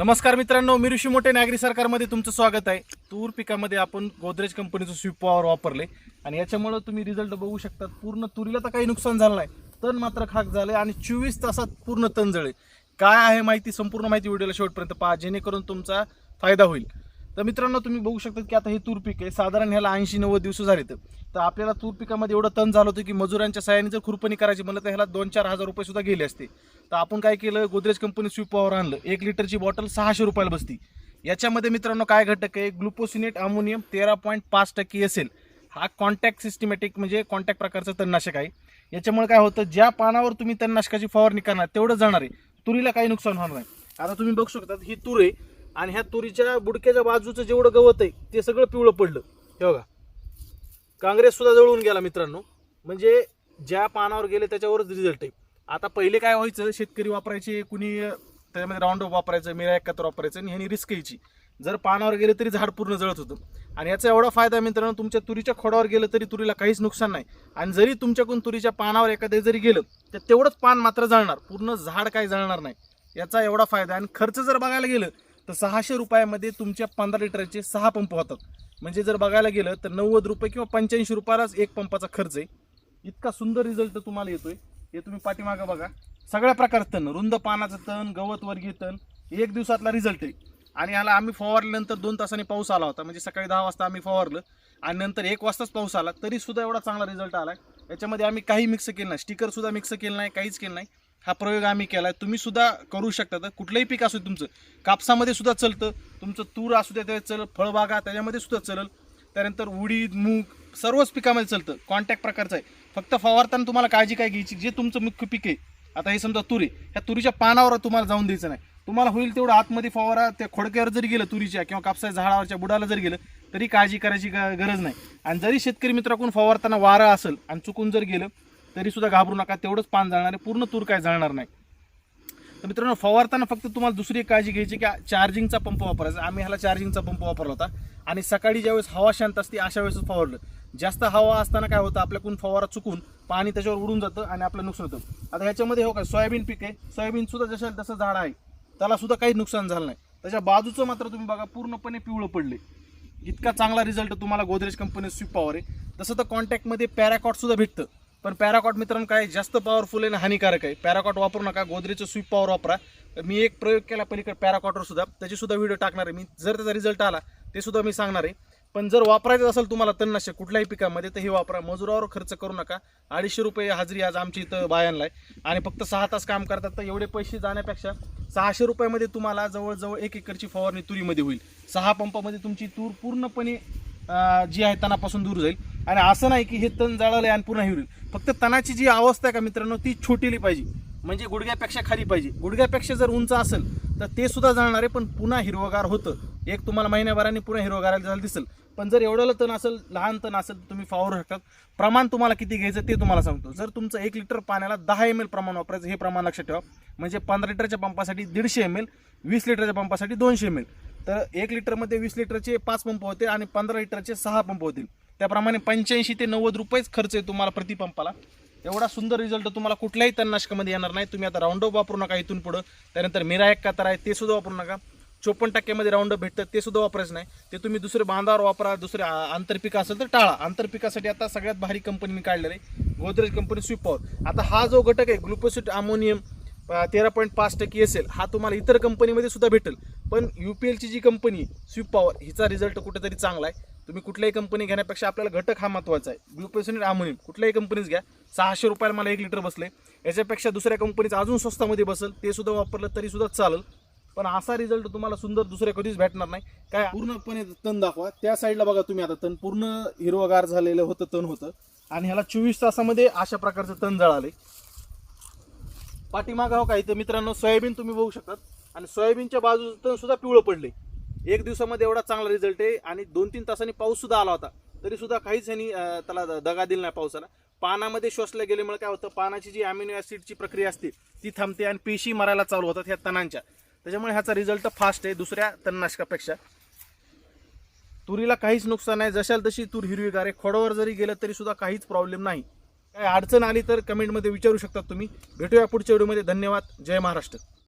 नमस्कार मित्रांनो मी ऋषी मोठे. नागरी सरकारमध्ये तुमचं स्वागत आहे. तूर पिकामध्ये आपण गोदरेज कंपनीचं स्वीप पॉवर वापरले आणि याच्यामुळं तुम्ही रिझल्ट बघू शकतात पूर्ण तुरीला तर काही नुकसान झालं नाही. तण मात्र खाक झालं आणि चोवीस तासात पूर्ण तण जळे काय आहे माहिती संपूर्ण माहिती व्हिडिओला शेवटपर्यंत पहा जेणेकरून तुमचा फायदा होईल. तर मित्रांनो तुम्ही बघू शकता की आता हे तूर पीक आहे. साधारण ह्याला ऐंशी नव्वद दिवस झाले तर तर आपल्याला तूर पिकामध्ये एवढं तण झालं होतं की मजुरांच्या सहाय्याने जर खुरपणी करायची म्हणलं तर ह्याला दोन चार हजार रुपये सुद्धा गेले असते. तर आपण काय केलं गोदरेज कंपनी स्वीप पॉवर आणलं. एक लिटरची बॉटल सहाशे रुपयाला बसती. याच्यामध्ये मित्रांनो काय घटक आहे? ग्लुकोसिनेट अमोनियम तेरा पॉईंट पाच टक्के असेल हा कॉन्टॅक्ट सिस्टमॅटिक म्हणजे कॉन्टॅक्ट प्रकारचं तणनाशक आहे. याच्यामुळे काय होतं ज्या पानावर तुम्ही तणनाशकाची फवारणी करणार तेवढं जाणार आहे. तुरीला काही नुकसान होणार नाही. आता तुम्ही बघू शकता ही तूर आहे. आणि ह्या तुरीच्या बुडक्याच्या बाजूचं जेवढं गवत आहे ते सगळं पिवळं पडलं. हे बघा. काँग्रेस सुद्धा जळून गेला मित्रांनो. म्हणजे ज्या पानावर गेले त्याच्यावरच रिझल्ट आहे. आता पहिले काय व्हायचं शेतकरी वापरायचे कुणी त्याच्यामध्ये राऊंड वापरायचं मिरा एकाहत्तर वापरायचं आणि ह्यानी रिस्क घ्यायची. जर पानावर गेले तरी झाड पूर्ण जळत होतं. आणि याचा एवढा फायदा मित्रांनो तुमच्या तुरीच्या खोडावर गेलं तरी तुरीला काहीच नुकसान नाही. आणि जरी तुमच्याकडून तुरीच्या पानावर एखादे जरी गेलं तर तेवढंच पान मात्र जळणार. पूर्ण झाड काही जळणार नाही. याचा एवढा फायदा आणि खर्च जर बघायला गेलं तर सहाशे रुपयामध्ये तुमच्या पंधरा लिटरचे सहा पंप होतात. म्हणजे जर बघायला गेलं तर नव्वद रुपये किंवा पंच्याऐंशी रुपयालाच एक पंपाचा खर्च आहे. इतका सुंदर रिझल्ट तुम्हाला येतोय. हे तुम्ही पाठीमागं बघा. सगळ्या प्रकारचं तण रुंद पानाचं तण गवत वर्गीय तण एक दिवसातला रिझल्ट आहे. आणि ह्याला आम्ही फवारल्यानंतर दोन तासांनी पाऊस आला होता. म्हणजे सकाळी दहा वाजता आम्ही फवारलं आणि नंतर एक वाजताच पाऊस आला. तरी सुद्धा एवढा चांगला रिझल्ट आला. याच्यामध्ये आम्ही काही मिक्स केलं नाही. स्टिकरसुद्धा मिक्स केलं नाही काहीच केलं नाही. हा प्रयोग आम्ही केला आहे तुम्ही सुद्धा करू शकता. कुठलंही पीक असू दे तुमचं. कापसामध्ये सुद्धा चलतं. तुमचं तूर असू दे त्याच्यात चल फळबागा त्याच्यामध्ये सुद्धा चलल त्यानंतर उडीद मूग सर्वच पिकामध्ये चालतं. कॉन्टॅक्ट प्रकारचं आहे. फक्त फवारताना तुम्हाला काळजी काय घ्यायची? जे तुमचं मुख्य पीक आहे. आता हे समजा तुरी ह्या तुरीच्या पानावर तुम्हाला जाऊन द्यायचं नाही. तुम्हाला होईल तेवढं आतमध्ये फवारा. त्या खोडक्यावर जरी गेलं तुरीच्या किंवा कापसाच्या झाडावरच्या बुडाला जरी गेलं तरी काळजी करायची गरज नाही. आणि जरी शेतकरी मित्राकडून फवारताना वारा असेल आणि चुकून जर गेलं तरी सुद्धा घाबरू नका तेवढंच पान जाणार आहे. पूर्ण तूर काय जाणार नाही. तर मित्रांनो फवारताना फक्त तुम्हाला दुसरी एक काळजी घ्यायची की चार्जिंगचा पंप वापरायचा. आम्ही ह्याला चार्जिंगचा पंप वापरला होता. आणि सकाळी ज्यावेळेस हवा शांत असते अशा वेळेस फवारलं. जास्त हवा असताना काय होतं आपल्याकडून फवारा चुकून पाणी त्याच्यावर उडून जातं आणि आपलं नुकसान होतं. आता ह्याच्यामध्ये हो काय सोयाबीन पीक आहे. सोयाबीन सुद्धा जसं तसं झाड आहे. त्याला सुद्धा काही नुकसान झालं नाही. त्याच्या बाजूचं मात्र तुम्ही बघा पूर्णपणे पिवळं पडले. इतका चांगला रिझल्ट तुम्हाला गोदरेज कंपनी स्विप पॉवर आहे. तसं तर कॉन्टॅक्टमध्ये पॅराकॉट सुद्धा भेटतं. पण पॅराकॉट मित्रांनो काय जास्त पॉवरफुल आहे आणि हानिकारक आहे. पॅराकॉट वापरू नका गोदरेजचं स्वीप पॉवर वापरा. मी एक प्रयोग केला पलीकडे पॅराकॉटवर सुद्धा. त्याची सुद्धा व्हिडिओ टाकणार आहे मी. जर त्याचा रिझल्ट आला ते सुद्धा मी सांगणार आहे. पण जर वापरायचं असेल तुम्हाला तणनाशक कुठल्याही पिकामध्ये तर हे वापरा. मजुरावर खर्च करू नका. अडीचशे रुपये हाजरी आज आमची इथं बायांना आहे. आणि फक्त सहा तास काम करतात तर एवढे पैसे जाण्यापेक्षा सहाशे रुपयामध्ये तुम्हाला जवळजवळ एक एकरची फवारणी तुरीमध्ये होईल. सहा पंपामध्ये तुमची तूर पूर्णपणे जी आहे तणापासून दूर जाईल. आणि असं नाही की हे तण जाळलं आणि पुन्हा हिरवेल फक्त तणाची जी अवस्था आहे का मित्रांनो ती छोटीली पाहिजे. म्हणजे गुडघ्यापेक्षा खाली पाहिजे. गुडघ्यापेक्षा जर उंच असेल तर ते सुद्धा जाणार आहे पण पुन्हा हिरवगार होतं. एक तुम्हाला महिन्याभराने पुन्हा हिरवगाराला झालं दिसेल. पण जर एवढं तण असेल लहान तण असेल तर तुम्ही फावर शकतात. प्रमाण तुम्हाला किती घ्यायचं ते तुम्हाला सांगतो. जर तुमचं एक लिटर पाण्याला दहा एम एल प्रमाण वापरायचं हे प्रमाण लक्षात ठेवा. म्हणजे पंधरा लिटरच्या पंपासाठी दीडशे एम एल वीस लिटरच्या पंपासाठी दोनशे एम एल तर एक लिटरमध्ये वीस लिटरचे पाच पंप होते आणि पंधरा लिटरचे सहा पंप होतील. त्याप्रमाणे पंच्याऐंशी ते नव्वद रुपयेच खर्च आहे तुम्हाला प्रतिपंपाला एवढा सुंदर रिझल्ट तुम्हाला कुठल्याही तणनाशकामध्ये येणार नाही. तुम्ही आता राऊंडअप वापरू नका इथून पुढं. त्यानंतर मिरा एक कातार आहे ते सुद्धा वापरू नका. चोपन्न टक्क्यामध्ये राऊंडअप भेटतं ते सुद्धा वापरायचं नाही. ते तुम्ही दुसरे बांधावर वापरा दुसरे आंतरपिक असेल तर टाळा. आंतरपिकासाठी आता सगळ्यात भारी कंपनी मी काढलेलं आहे. गोदरेज कंपनी स्विपॉवर आता हा जो घटक आहे ग्लुकोसिट अमोनियम तेरा पॉईंट पाच टक्के असेल हा तुम्हाला इतर कंपनीमध्ये सुद्धा भेटेल. पण यू पी एलची जी कंपनी स्विप पॉवर हिचा रिझल्ट कुठेतरी चांगला आहे. तुम्ही कुठल्याही कंपनी घेण्यापेक्षा आपल्याला घटक हा महत्त्वाचा आहे. ग्लुकोसिनेट अमोनियम कुठल्याही कंपनीच घ्या. सहाशे रुपयाला मला एक लिटर बसले. याच्यापेक्षा दुसऱ्या कंपनीचं अजून स्वस्तामध्ये बसेल ते सुद्धा वापरलं तरी सुद्धा चालेल. पण असा रिझल्ट तुम्हाला सुंदर दुसऱ्या कधीच भेटणार नाही. काय? पूर्णपणे तण दाखवा. त्या साईडला बघा तुम्ही आता. तण पूर्ण हिरवगार झालेलं होतं तण होतं. आणि ह्याला चोवीस तासामध्ये अशा प्रकारचं तण जळाले. पाठीमागा हो का इथं मित्रांनो सोयाबीन तुम्ही बघू शकतात. आणि सोयाबीनच्या बाजूचं तण सुद्धा पिवळं पडले. एक दिवसामध्ये एवढा चांगला रिझल्ट आहे आणि दोन तीन तासांनी पाऊस सुद्धा आला होता. तरी सुद्धा काहीच ह्यांनी त्याला दगा दिला नाही पावसाला. पानामध्ये शोषल्या गेल्यामुळे काय होतं पानाची जी अमिनो ऍसिडची प्रक्रिया असते ती थांबते आणि पेशी मरायला चालू होतात ह्या तणांच्या. त्याच्यामुळे ह्याचा रिझल्ट फास्ट आहे दुसऱ्या तणनाशकापेक्षा. तुरीला काहीच नुकसान नाही जशाल तशी तूर हिरवीगार आहे. खोडवर जरी गेलं तरी सुद्धा काहीच प्रॉब्लेम नाही. काय अडचण आली तर कमेंटमध्ये विचारू शकतात तुम्ही. भेटूया पुढच्या व्हिडिओमध्ये धन्यवाद. जय महाराष्ट्र.